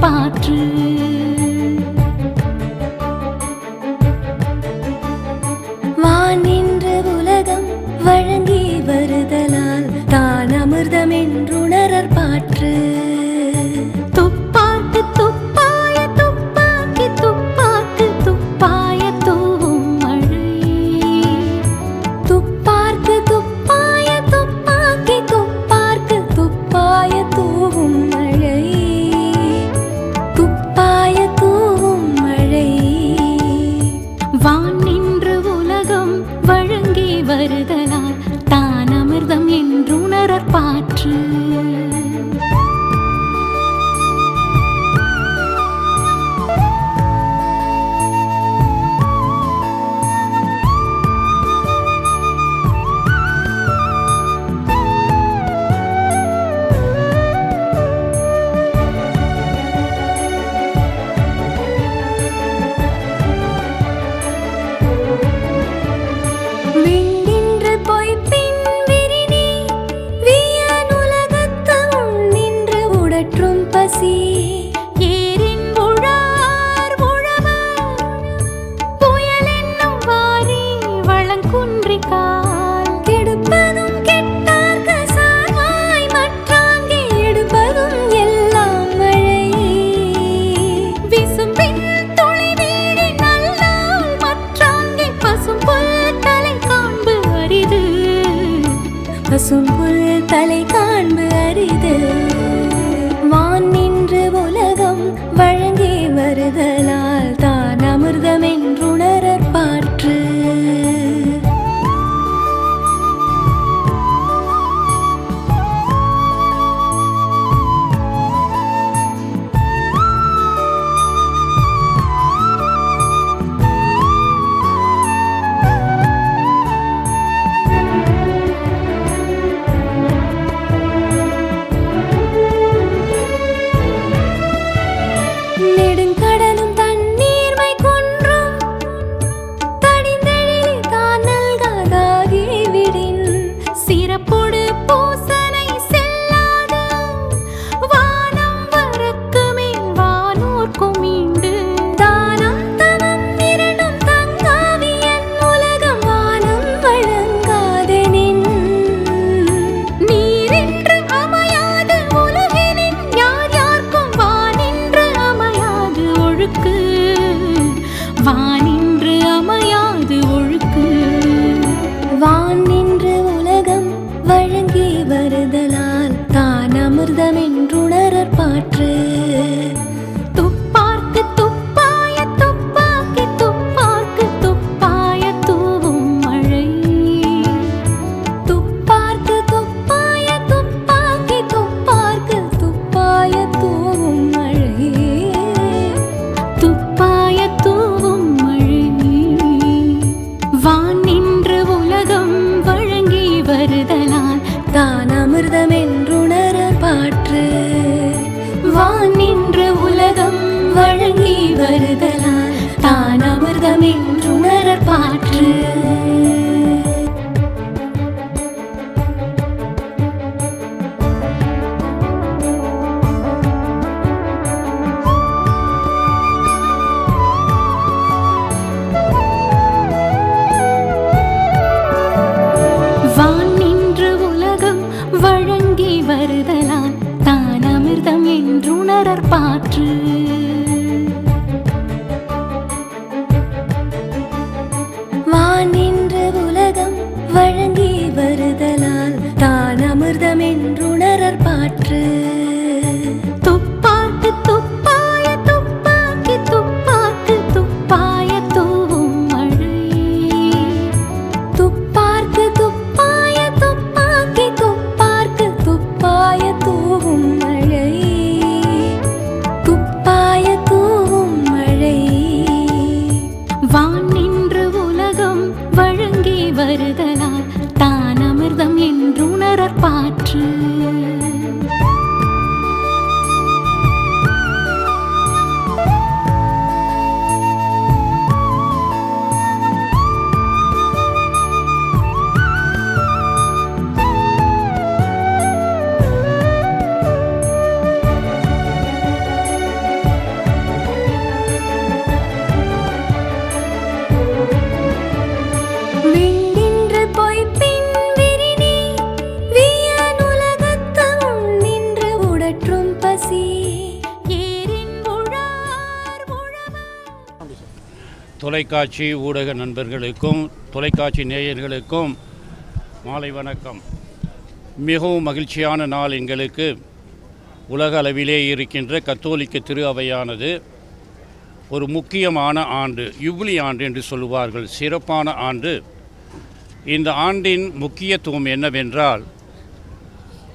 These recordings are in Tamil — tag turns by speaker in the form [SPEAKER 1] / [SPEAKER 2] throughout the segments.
[SPEAKER 1] 八支爱里 നെടും 的命。பாற்று. வானின்று
[SPEAKER 2] உலகம் வழங்கி வருதலால் தான் அமிர்தம் பாற்று.
[SPEAKER 3] தொலைக்காட்சி ஊடக நண்பர்களுக்கும் தொலைக்காட்சி நேயர்களுக்கும் மாலை வணக்கம். மிகவும் மகிழ்ச்சியான நாள் எங்களுக்கு. உலக அளவிலே இருக்கின்ற கத்தோலிக்க திரு அவையானது ஒரு முக்கியமான ஆண்டு யுபிலி ஆண்டு என்று சொல்லுவார்கள். சிறப்பான ஆண்டு. இந்த ஆண்டின் முக்கியத்துவம் என்னவென்றால்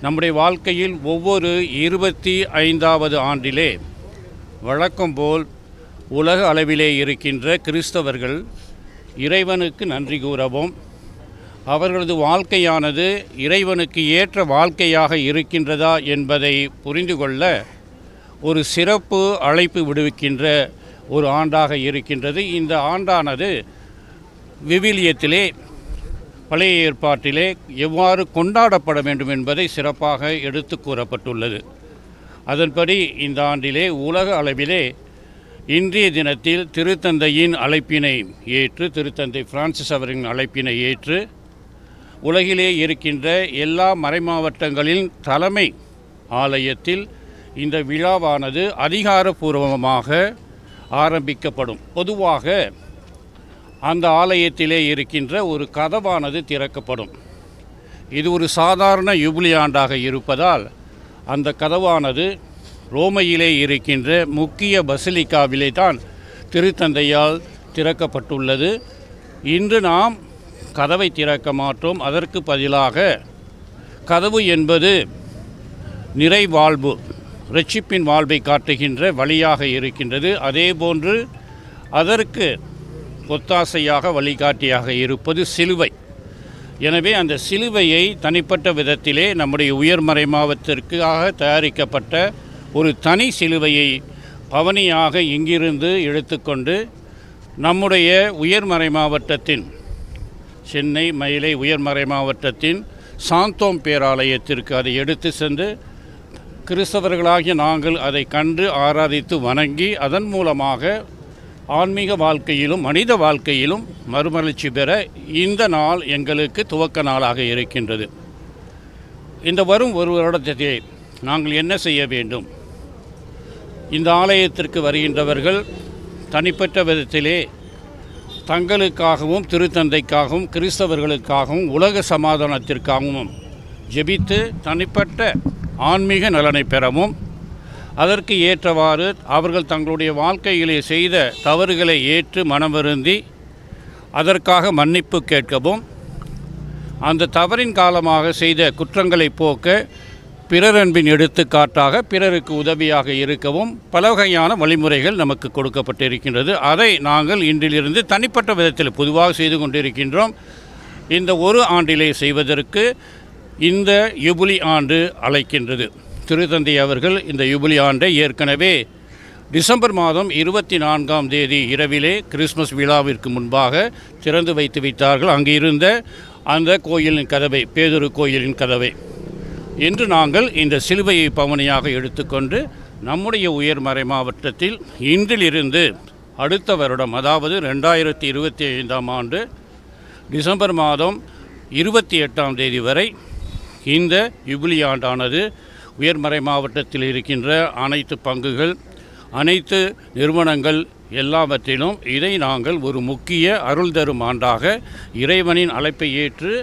[SPEAKER 3] நம்முடைய வாழ்க்கையில் ஒவ்வொரு இருபத்தி ஐந்தாவது ஆண்டிலே வழக்கம் போல் உலக அளவிலே இருக்கின்ற கிறிஸ்தவர்கள் இறைவனுக்கு நன்றி கூறவும். அவர்களது வாழ்க்கையானது இறைவனுக்கு ஏற்ற வாழ்க்கையாக இருக்கின்றதா என்பதை புரிந்து கொள்ள ஒரு சிறப்பு அழைப்பு விடுவிக்கின்ற ஒரு ஆண்டாக இருக்கின்றது. இந்த ஆண்டானது விவிலியத்திலே பழைய ஏற்பாட்டிலே எவ்வாறு கொண்டாடப்பட வேண்டும் என்பதை சிறப்பாக எடுத்து கூறப்பட்டுள்ளது. அதன்படி இந்த ஆண்டிலே உலக அளவிலே இன்றைய தினத்தில் திருத்தந்தையின் அழைப்பினை ஏற்று திருத்தந்தை பிரான்சிஸ் அவரின் அழைப்பினை ஏற்று உலகிலே இருக்கின்ற எல்லா மறைமாவட்டங்களின் தலைமை ஆலயத்தில் இந்த விழாவானது அதிகாரப்பூர்வமாக ஆரம்பிக்கப்படும். பொதுவாக அந்த ஆலயத்திலே இருக்கின்ற ஒரு கதவானது திறக்கப்படும். இது ஒரு சாதாரண யுபிலி ஆண்டாக இருப்பதால் அந்த கதவானது ரோமையிலே இருக்கின்ற முக்கிய பசிலிக்காவிலே தான் திருத்தந்தையால் திறக்கப்பட்டுள்ளது. இன்று நாம் கதவை திறக்க மாட்டோம். அதற்கு பதிலாக கதவு என்பது நிறைவாழ்வு ரட்சிப்பின் வாழ்வை காட்டுகின்ற வழியாக இருக்கின்றது. அதேபோன்று அதற்கு ஒத்தாசையாக வழிகாட்டியாக இருப்பது சிலுவை. எனவே அந்த சிலுவையை தனிப்பட்ட விதத்திலே நம்முடைய உயர்மறை மாவத்திற்காக தயாரிக்கப்பட்ட ஒரு தனி சிலுவையை பவனியாக இங்கிருந்து எடுத்துக்கொண்டு நம்முடைய உயர்மறை மாவட்டத்தின் சென்னை மயிலை உயர்மறை மாவட்டத்தின் சாந்தோம் பேராலயத்திற்கு அதை எடுத்து சென்று கிறிஸ்தவர்களாகிய நாங்கள் அதை கண்டு ஆராதித்து வணங்கி அதன் மூலமாக ஆன்மீக வாழ்க்கையிலும் மனித வாழ்க்கையிலும் மறுமலர்ச்சி பெற இந்த நாள் எங்களுக்கு துவக்க நாளாக இருக்கின்றது. இந்த வரும் ஒரு வருடத்திலே நாங்கள் என்ன செய்ய வேண்டும்? இந்த ஆலயத்திற்கு வருகின்றவர்கள் தனிப்பட்ட விதத்திலே தங்களுக்காகவும் திருத்தந்தைக்காகவும் கிறிஸ்தவர்களுக்காகவும் உலக சமாதானத்திற்காகவும் ஜெபித்து தனிப்பட்ட ஆன்மீக நலனை பெறவும் அதற்கு ஏற்றவாறு அவர்கள் தங்களுடைய வாழ்க்கையிலே செய்த தவறுகளை ஏற்று மனவருந்தி அதற்காக மன்னிப்பு கேட்கவும் அந்த தவறின் காலமாக செய்த குற்றங்களை போக்க பிறரன்பின் எடுத்துக்காட்டாக பிறருக்கு உதவியாக இருக்கவும் பல வகையான வழிமுறைகள் நமக்கு கொடுக்கப்பட்டிருக்கின்றது. அதை நாங்கள் இன்றிலிருந்து தனிப்பட்ட விதத்தில் பொதுவாக செய்து கொண்டிருக்கின்றோம். இந்த ஒரு ஆண்டிலே செய்வதற்கு இந்த யுபிலி ஆண்டு அழைக்கின்றது. திருத்தந்தை அவர்கள் இந்த யுபிலி ஆண்டை ஏற்கனவே டிசம்பர் மாதம் இருபத்தி நான்காம் தேதி இரவிலே கிறிஸ்மஸ் விழாவிற்கு முன்பாக திறந்து வைத்து வைத்தார்கள் அங்கு இருந்த அந்த கோயிலின் கதவை பேதொரு கோயிலின் கதவை. இன்று நாங்கள் இந்த சிலுவையை பவனியாக எடுத்துக்கொண்டு நம்முடைய உயர்மறை மாவட்டத்தில் இன்றிலிருந்து அடுத்த வருடம் அதாவது ரெண்டாயிரத்தி இருபத்தி ஐந்தாம் ஆண்டு டிசம்பர் மாதம் இருபத்தி எட்டாம் தேதி வரை இந்த யுபிலி ஆண்டானது உயர்மறை மாவட்டத்தில் இருக்கின்ற அனைத்து பங்குகள் அனைத்து நிறுவனங்கள் எல்லாவற்றிலும் இதை நாங்கள் ஒரு முக்கிய அருள் தரும் ஆண்டாக இறைவனின் அழைப்பை ஏற்று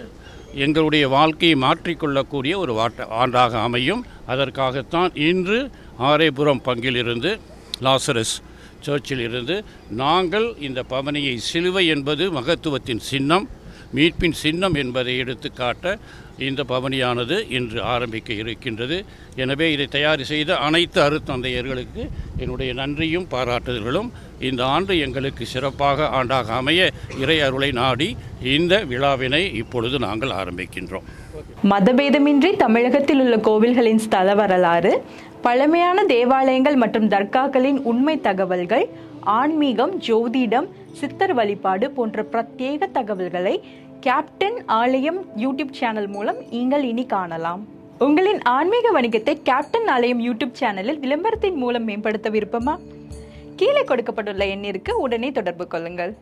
[SPEAKER 3] எங்களுடைய வாழ்க்கையை மாற்றிக்கொள்ளக்கூடிய ஒரு வாட்ட ஆண்டாக அமையும். அதற்காகத்தான் இன்று ஆரேபுரம் பங்கிலிருந்து லாசரஸ் சர்ச்சில் இருந்து நாங்கள் இந்த பவனியை சிலுவை என்பது மகத்துவத்தின் சின்னம். மீட்பின் சின்னம் என்பதை எடுத்துக்காட்ட இந்த பவனியானது இன்று ஆரம்பிக்க இருக்கின்றது. எனவே இதை தயார் செய்த அனைத்து அருத்தந்தையர்களுக்கு என்னுடைய நன்றியும் பாராட்டுதல்களும். இந்த ஆண்டு எங்களுக்கு சிறப்பாக ஆண்டாக அமைய இறை அருளை நாடி இந்த விழாவினை இப்பொழுது நாங்கள் ஆரம்பிக்கின்றோம்.
[SPEAKER 4] மதபேதமின்றி தமிழகத்தில் உள்ள கோவில்களின் ஸ்தல வரலாறு பழமையான தேவாலயங்கள் மற்றும் தர்காக்களின் உண்மை தகவல்கள் ஆன்மீகம் ஜோதிடம் சித்தர் வழிபாடு போன்ற பிரத்யேக தகவல்களை கேப்டன் ஆலயம் யூடியூப் சேனல் மூலம் நீங்கள் இனி காணலாம். உங்களின் ஆன்மீக வணிகத்தை கேப்டன் ஆலயம் யூடியூப் சேனலில் விளம்பரத்தின் மூலம் மேம்படுத்த விருப்பமா கீழே கொடுக்கப்பட்டுள்ள எண்ணிற்கு உடனே தொடர்பு கொள்ளுங்கள்.